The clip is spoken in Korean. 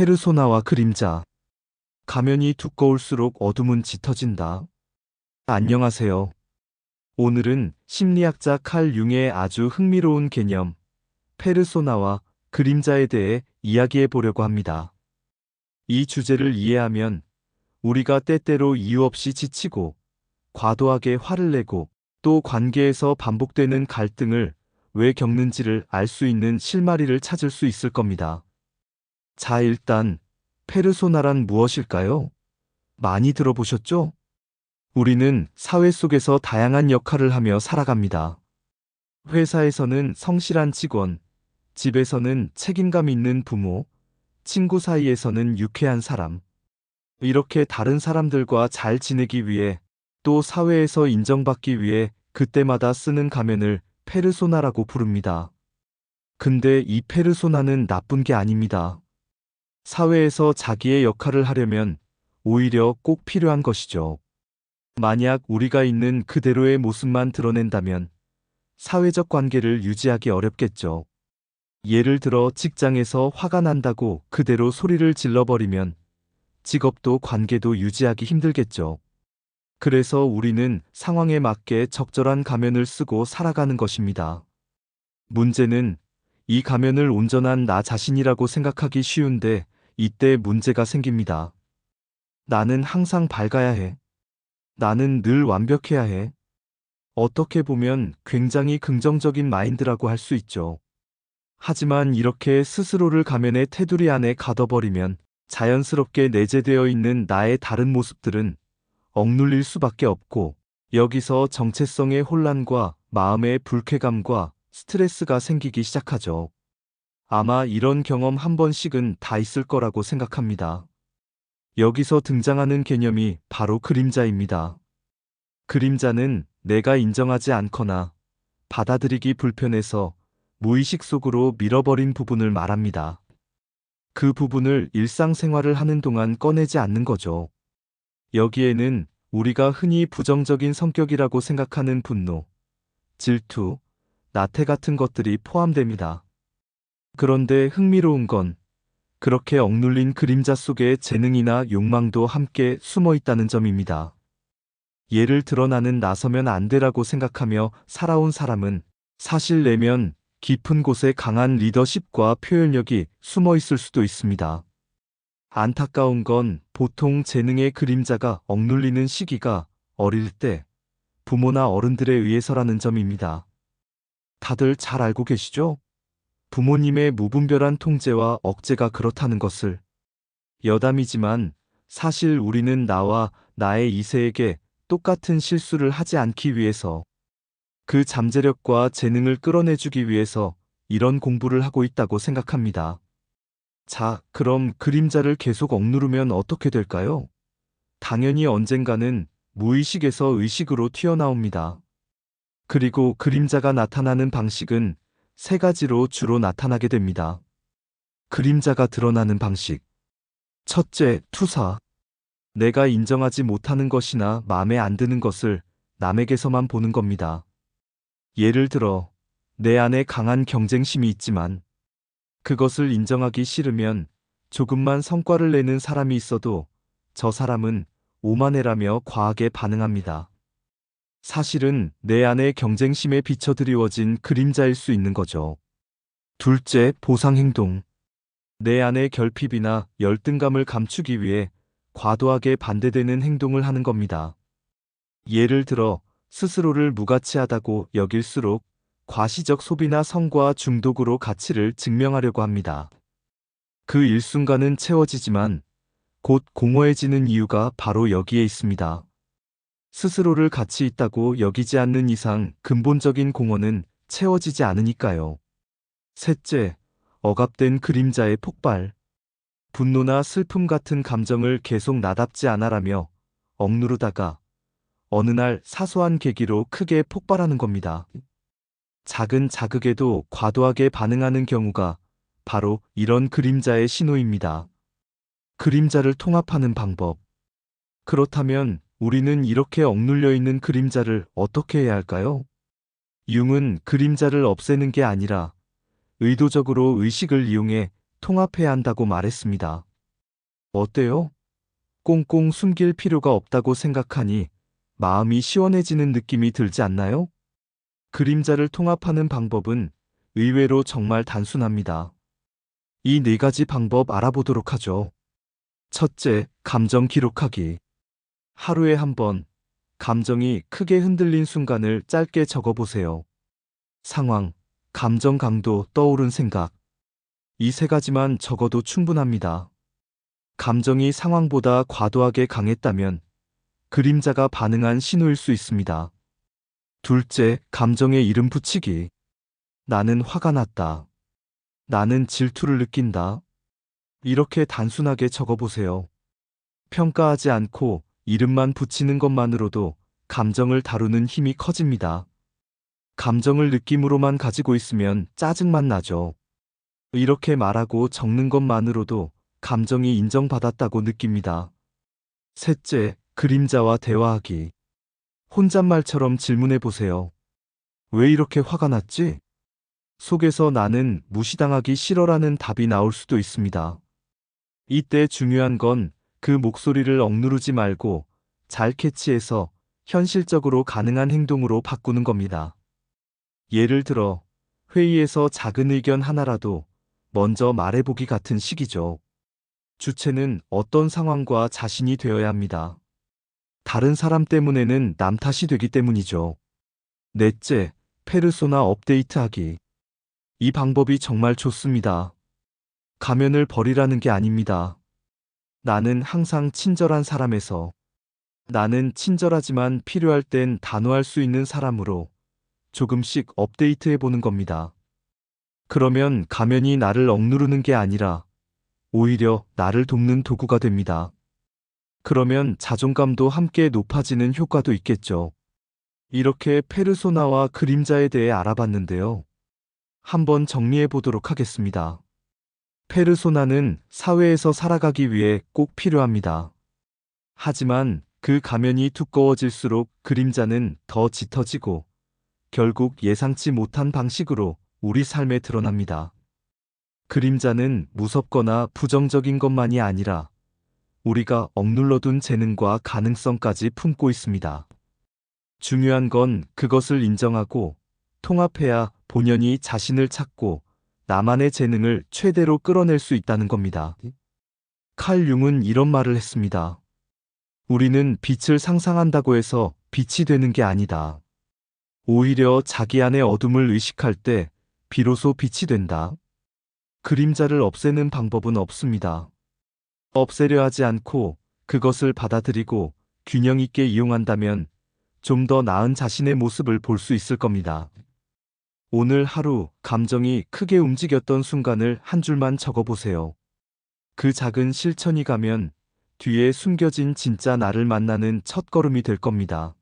페르소나와 그림자. 가면이 두꺼울수록 어둠은 짙어진다. 안녕하세요. 오늘은 심리학자 칼 융의 아주 흥미로운 개념, 페르소나와 그림자에 대해 이야기해 보려고 합니다. 이 주제를 이해하면 우리가 때때로 이유 없이 지치고 과도하게 화를 내고 또 관계에서 반복되는 갈등을 왜 겪는지를 알 수 있는 실마리를 찾을 수 있을 겁니다. 자, 일단 페르소나란 무엇일까요? 많이 들어보셨죠? 우리는 사회 속에서 다양한 역할을 하며 살아갑니다. 회사에서는 성실한 직원, 집에서는 책임감 있는 부모, 친구 사이에서는 유쾌한 사람. 이렇게 다른 사람들과 잘 지내기 위해 또 사회에서 인정받기 위해 그때마다 쓰는 가면을 페르소나라고 부릅니다. 근데 이 페르소나는 나쁜 게 아닙니다. 사회에서 자기의 역할을 하려면 오히려 꼭 필요한 것이죠. 만약 우리가 있는 그대로의 모습만 드러낸다면 사회적 관계를 유지하기 어렵겠죠. 예를 들어 직장에서 화가 난다고 그대로 소리를 질러버리면 직업도 관계도 유지하기 힘들겠죠. 그래서 우리는 상황에 맞게 적절한 가면을 쓰고 살아가는 것입니다. 문제는 이 가면을 온전한 나 자신이라고 생각하기 쉬운데 이때 문제가 생깁니다. 나는 항상 밝아야 해. 나는 늘 완벽해야 해. 어떻게 보면 굉장히 긍정적인 마인드라고 할 수 있죠. 하지만 이렇게 스스로를 가면의 테두리 안에 가둬버리면 자연스럽게 내재되어 있는 나의 다른 모습들은 억눌릴 수밖에 없고 여기서 정체성의 혼란과 마음의 불쾌감과 스트레스가 생기기 시작하죠. 아마 이런 경험 한 번씩은 다 있을 거라고 생각합니다. 여기서 등장하는 개념이 바로 그림자입니다. 그림자는 내가 인정하지 않거나 받아들이기 불편해서 무의식 속으로 밀어버린 부분을 말합니다. 그 부분을 일상생활을 하는 동안 꺼내지 않는 거죠. 여기에는 우리가 흔히 부정적인 성격이라고 생각하는 분노, 질투, 나태 같은 것들이 포함됩니다. 그런데 흥미로운 건 그렇게 억눌린 그림자 속에 재능이나 욕망도 함께 숨어 있다는 점입니다. 예를 들어 나는 나서면 안 되라고 생각하며 살아온 사람은 사실 내면 깊은 곳에 강한 리더십과 표현력이 숨어 있을 수도 있습니다. 안타까운 건 보통 재능의 그림자가 억눌리는 시기가 어릴 때 부모나 어른들에 의해서라는 점입니다. 다들 잘 알고 계시죠? 부모님의 무분별한 통제와 억제가 그렇다는 것을. 여담이지만 사실 우리는 나와 나의 이세에게 똑같은 실수를 하지 않기 위해서 그 잠재력과 재능을 끌어내주기 위해서 이런 공부를 하고 있다고 생각합니다. 자, 그럼 그림자를 계속 억누르면 어떻게 될까요? 당연히 언젠가는 무의식에서 의식으로 튀어나옵니다. 그리고 그림자가 나타나는 방식은 세 가지로 주로 나타나게 됩니다. 그림자가 드러나는 방식. 첫째, 투사. 내가 인정하지 못하는 것이나 마음에 안 드는 것을 남에게서만 보는 겁니다. 예를 들어, 내 안에 강한 경쟁심이 있지만 그것을 인정하기 싫으면 조금만 성과를 내는 사람이 있어도 저 사람은 오만해라며 과하게 반응합니다. 사실은 내 안의 경쟁심에 비쳐 드리워진 그림자일 수 있는 거죠. 둘째, 보상 행동. 내 안의 결핍이나 열등감을 감추기 위해 과도하게 반대되는 행동을 하는 겁니다. 예를 들어 스스로를 무가치하다고 여길수록 과시적 소비나 성과 중독으로 가치를 증명하려고 합니다. 그 일순간은 채워지지만 곧 공허해지는 이유가 바로 여기에 있습니다. 스스로를 가치 있다고 여기지 않는 이상 근본적인 공허는 채워지지 않으니까요. 셋째, 억압된 그림자의 폭발. 분노나 슬픔 같은 감정을 계속 나답지 않아라며 억누르다가 어느 날 사소한 계기로 크게 폭발하는 겁니다. 작은 자극에도 과도하게 반응하는 경우가 바로 이런 그림자의 신호입니다. 그림자를 통합하는 방법. 그렇다면 우리는 이렇게 억눌려 있는 그림자를 어떻게 해야 할까요? 융은 그림자를 없애는 게 아니라 의도적으로 의식을 이용해 통합해야 한다고 말했습니다. 어때요? 꽁꽁 숨길 필요가 없다고 생각하니 마음이 시원해지는 느낌이 들지 않나요? 그림자를 통합하는 방법은 의외로 정말 단순합니다. 이 네 가지 방법 알아보도록 하죠. 첫째, 감정 기록하기. 하루에 한 번, 감정이 크게 흔들린 순간을 짧게 적어보세요. 상황, 감정 강도, 떠오른 생각. 이 세 가지만 적어도 충분합니다. 감정이 상황보다 과도하게 강했다면 그림자가 반응한 신호일 수 있습니다. 둘째, 감정에 이름 붙이기. 나는 화가 났다. 나는 질투를 느낀다. 이렇게 단순하게 적어보세요. 평가하지 않고 이름만 붙이는 것만으로도 감정을 다루는 힘이 커집니다. 감정을 느낌으로만 가지고 있으면 짜증만 나죠. 이렇게 말하고 적는 것만으로도 감정이 인정받았다고 느낍니다. 셋째, 그림자와 대화하기. 혼잣말처럼 질문해 보세요. 왜 이렇게 화가 났지? 속에서 나는 무시당하기 싫어라는 답이 나올 수도 있습니다. 이때 중요한 건 그 목소리를 억누르지 말고 잘 캐치해서 현실적으로 가능한 행동으로 바꾸는 겁니다. 예를 들어, 회의에서 작은 의견 하나라도 먼저 말해보기 같은 식이죠. 주체는 어떤 상황과 자신이 되어야 합니다. 다른 사람 때문에는 남 탓이 되기 때문이죠. 넷째, 페르소나 업데이트하기. 이 방법이 정말 좋습니다. 가면을 버리라는 게 아닙니다. 나는 항상 친절한 사람에서 나는 친절하지만 필요할 땐 단호할 수 있는 사람으로 조금씩 업데이트해 보는 겁니다. 그러면 가면이 나를 억누르는 게 아니라 오히려 나를 돕는 도구가 됩니다. 그러면 자존감도 함께 높아지는 효과도 있겠죠. 이렇게 페르소나와 그림자에 대해 알아봤는데요. 한번 정리해 보도록 하겠습니다. 페르소나는 사회에서 살아가기 위해 꼭 필요합니다. 하지만 그 가면이 두꺼워질수록 그림자는 더 짙어지고 결국 예상치 못한 방식으로 우리 삶에 드러납니다. 그림자는 무섭거나 부정적인 것만이 아니라 우리가 억눌러둔 재능과 가능성까지 품고 있습니다. 중요한 건 그것을 인정하고 통합해야 본연이 자신을 찾고 나만의 재능을 최대로 끌어낼 수 있다는 겁니다. 칼 융은 이런 말을 했습니다. 우리는 빛을 상상한다고 해서 빛이 되는 게 아니다. 오히려 자기 안의 어둠을 의식할 때 비로소 빛이 된다. 그림자를 없애는 방법은 없습니다. 없애려 하지 않고 그것을 받아들이고 균형 있게 이용한다면 좀 더 나은 자신의 모습을 볼 수 있을 겁니다. 오늘 하루 감정이 크게 움직였던 순간을 한 줄만 적어보세요. 그 작은 실천이 가면 뒤에 숨겨진 진짜 나를 만나는 첫 걸음이 될 겁니다.